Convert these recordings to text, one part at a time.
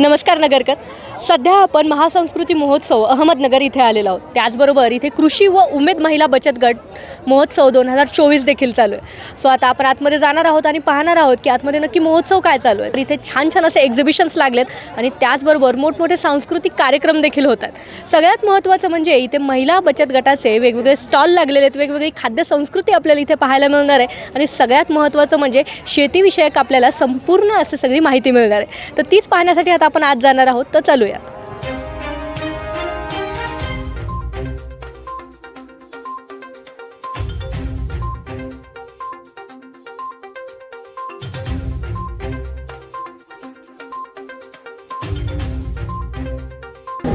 नमस्कार नगरकर. सध्या आपण महासंस्कृती महोत्सव अहमदनगर इथे आलेलो आहोत. त्याचबरोबर इथे कृषी व उमेद महिला बचत गट महोत्सव दोन हजार चोवीस देखील चालू आहे. सो आता आपण आतमध्ये जाणार आहोत आणि पाहणार आहोत की आतमध्ये नक्की महोत्सव काय चालू आहे. तर इथे छान छान असे एक्झिबिशन्स लागलेत आणि त्याचबरोबर मोठमोठे सांस्कृतिक कार्यक्रम देखील होतात सगळ्यात महत्त्वाचं म्हणजे इथे महिला बचत गटाचे वेगवेगळे स्टॉल लागलेले आहेत. वेगवेगळी खाद्य संस्कृती आपल्याला इथे पाहायला मिळणार आहे. आणि सगळ्यात महत्त्वाचं म्हणजे शेतीविषयक आपल्याला संपूर्ण असं सगळी माहिती मिळणार आहे. तर तीच पाहण्यासाठी आता आपण आज जाणार आहोत तर चालूयात.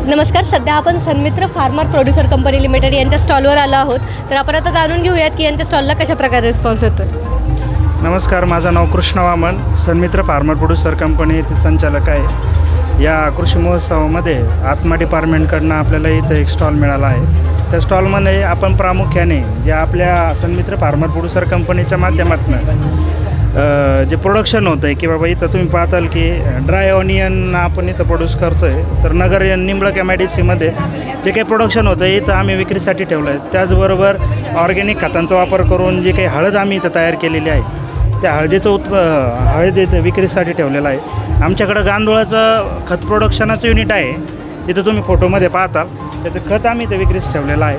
नमस्कार सध्या आपण Sanmitra farmer producer company limited यांच्या स्टॉलवर आलो आहोत. तर आपण आता जाणून घेऊयात की यांच्या स्टॉलला कशा प्रकारे रिस्पॉन्स होतो नमस्कार माझं नाव Krishna Vaman. Sanmitra farmer producer company येथील संचालक आहे. या कृषी महोत्सवामध्ये आत्मा डिपार्टमेंटकडनं आपल्याला इथं एक स्टॉल मिळाला आहे. त्या स्टॉलमध्ये आपण प्रामुख्याने जे आपल्या सन्मित्र फार्मर प्रोड्युसर कंपनीच्या माध्यमातून जे प्रोडक्शन होतं आहे की बाबा इथं तुम्ही पाहताल की ड्राय ऑनियन आपण इथं प्रोड्यूस करतो आहे तर Nagar Nimbalak M I D सीमध्ये जे काही प्रोडक्शन होतं आहे इथं आम्ही विक्रीसाठी ठेवलं आहे त्याचबरोबर ऑर्गॅनिक खतांचा वापर करून जी काही हळद आम्ही इथं तयार केलेली आहे त्या हळदीचं उत्प हळदीत विक्रीसाठी ठेवलेलं आहे. आमच्याकडं गांदुळाचं खत प्रोडक्शनाचं युनिट आहे. तिथं तुम्ही फोटोमध्ये पाहता. त्याचं खत आम्ही इथं विक्रीस ठेवलेलं आहे.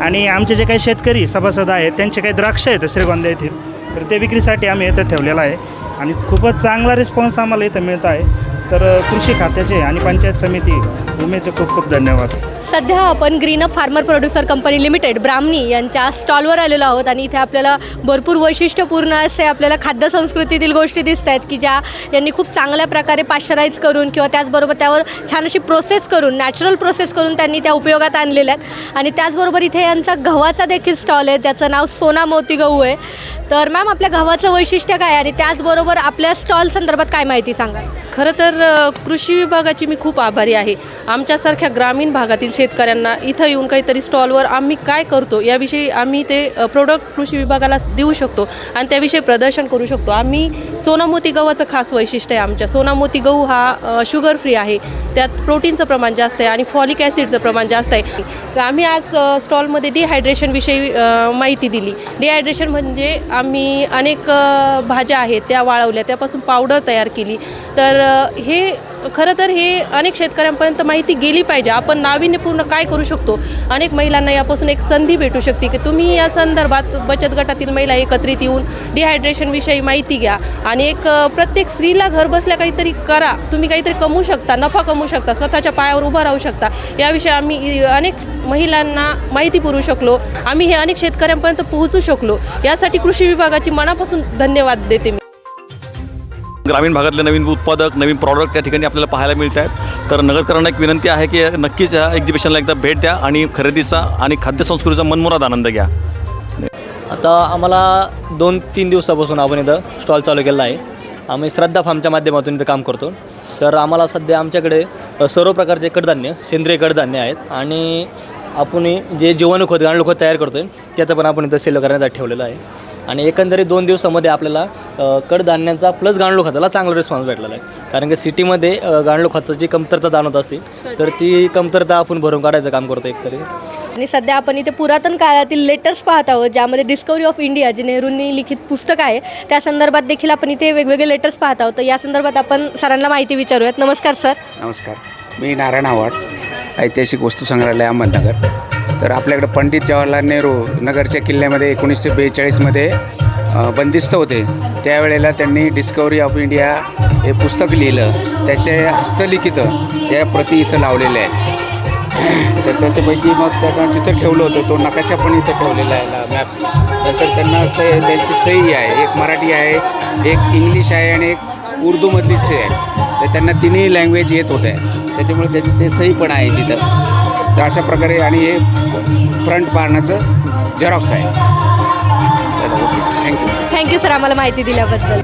आणि आमचे जे काही शेतकरी सभासद आहेत त्यांचे काही द्राक्ष आहेत श्रीगोंदा येथील तर ते विक्रीसाठी आम्ही इथं ठेवलेलं आहे. आणि खूपच चांगला रिस्पॉन्स आम्हाला इथं मिळत आहे. तर कृषी खात्याचे आणि पंचायत समिती उमेदचे खूप खूप धन्यवाद. सध्या आपण green up farmer producer company limited Brahmani यांच्या स्टॉलवर आलेलो आहोत आणि इथे आपल्याला भरपूर वैशिष्ट्यपूर्ण असे आपल्याला खाद्य संस्कृतीतील गोष्टी दिसत आहेत की ज्या यांनी खूप चांगल्या प्रकारे पाश्चराईज करून किंवा त्याचबरोबर त्यावर छान अशी प्रोसेस करून नॅचरल प्रोसेस करून त्यांनी त्या उपयोगात आणलेल्या आहेत. आणि त्याचबरोबर इथे यांचा गव्हाचा देखील स्टॉल आहे त्याचं नाव सोना मोती गहू आहे. तर मॅम आपल्या गव्हाचं वैशिष्ट्य काय आहे? आणि त्याचबरोबर आपल्या स्टॉल संदर्भात काय माहिती सांगाल? खरं तर कृषी विभागाची मी खूप आभारी आहे. आमच्यासारख्या ग्रामीण भागातील शेतकऱ्यांना इथं येऊन काहीतरी स्टॉलवर आम्ही काय करतो याविषयी आम्ही ते प्रोडक्ट कृषी विभागाला देऊ शकतो आणि त्याविषयी प्रदर्शन करू शकतो. आम्ही सोनामोती गव्हाचं खास वैशिष्ट्य आहे आमच्या. सोनामोती गहू हा शुगर फ्री आहे. त्यात प्रोटीनचं प्रमाण जास्त आहे आणि फॉलिक ॲसिडचं प्रमाण जास्त आहे. आम्ही आज स्टॉलमध्ये डिहायड्रेशनविषयी माहिती दिली. डिहायड्रेशन म्हणजे आम्ही अनेक भाज्या आहेत त्या वाळवल्या. त्यापासून पावडर तयार केली. तर हे खरं तर हे अनेक शेतकऱ्यांपर्यंत माहिती गेली पाहिजे. आपण नाविन्यपूर्ण काय करू शकतो? अनेक महिलांना यापासून एक संधी भेटू शकते की तुम्ही या संदर्भात बचत गटातील महिला एकत्रित येऊन डिहायड्रेशनविषयी माहिती घ्या. आणि एक प्रत्येक स्त्रीला घर बसल्या काहीतरी करा. तुम्ही काहीतरी कमवू शकता नफा कमवू शकता स्वतःच्या पायावर उभं राहू शकता. याविषयी आम्ही अनेक महिलांना माहिती पुरवू शकलो. आम्ही हे अनेक शेतकऱ्यांपर्यंत पोहोचू शकलो. यासाठी कृषी विभागाची मनापासून धन्यवाद देते मी. ग्रामीण भागातले नवीन उत्पादक नवीन प्रॉडक्ट या ठिकाणी आपल्याला पाहायला मिळत आहेत तर नगरकरांना एक विनंती आहे की नक्कीच या एक्झिबिशनला एकदा भेट द्या आणि खरेदीचा आणि खाद्यसंस्कृतीचा मनमुराद आनंद घ्या. आता आम्हाला दोन तीन दिवसापासून आपण इथं स्टॉल चालू केला आहे. आम्ही श्रद्धा फार्मच्या माध्यमातून इथं काम करतो. तर आम्हाला सध्या आमच्याकडे सर्व प्रकारचे कडधान्य सेंद्रिय कडधान्य आहेत. आणि आपण जे जीवाणूखत गाणलोखत तयार करतो आहे त्याचं पण आपण इथं सेल करण्यासाठी ठेवलेलं आहे. आणि एकंदरीत दोन दिवसामध्ये आपल्याला कडधान्यांचा प्लस गाणलो खताला चांगला रिस्पॉन्स भेटलेला आहे. कारण की सिटीमध्ये अ, गाणलो खताची कमतरता जाणवत असते. तर ती कमतरता आपण भरून काढायचं काम करतो एकतरी. आणि सध्या आपण इथे पुरातन काळातील लेटर्स पाहत आहोत ज्यामध्ये डिस्कवरी ऑफ इंडिया जे नेहरूंनी लिखित पुस्तक आहे त्या संदर्भात देखील आपण इथे वेगवेगळे लेटर्स पाहत आहोत. तर या संदर्भात आपण सरांना माहिती विचारूयात. नमस्कार सर. नमस्कार. मी नारायण आव्हाड. ऐतिहासिक वस्तू संग्रहालय अहमदनगर. तर आपल्याकडं पंडित जवाहरलाल नेहरू नगरच्या किल्ल्यामध्ये एकोणीसशे बेचाळीसमध्ये बंदिस्त होते. त्यावेळेला त्यांनी डिस्कवरी ऑफ इंडिया हे पुस्तक लिहिलं. त्याचे हस्तलिखित या प्रती इथं लावलेल्या आहेत. तर त्याच्यापैकी मग त्यांना जिथं ठेवलं होतं. तो नकाशा पण इथं ठेवलेला आहे मॅप नंतर त्यांना सही त्यांची सही आहे. एक मराठी आहे एक इंग्लिश आहे आणि एक उर्दूमधली सही आहे. तर त्यांना तिन्ही लँग्वेज येत होत्या. त्याच्यामुळे त्याची ते सही पण आहे तिथं. तर अशा प्रकारे आणि हे फ्रंट पारणाचं झेरॉक्स आहे. Thank you thank you sir आम्हाला माहिती दिल्याबद्दल.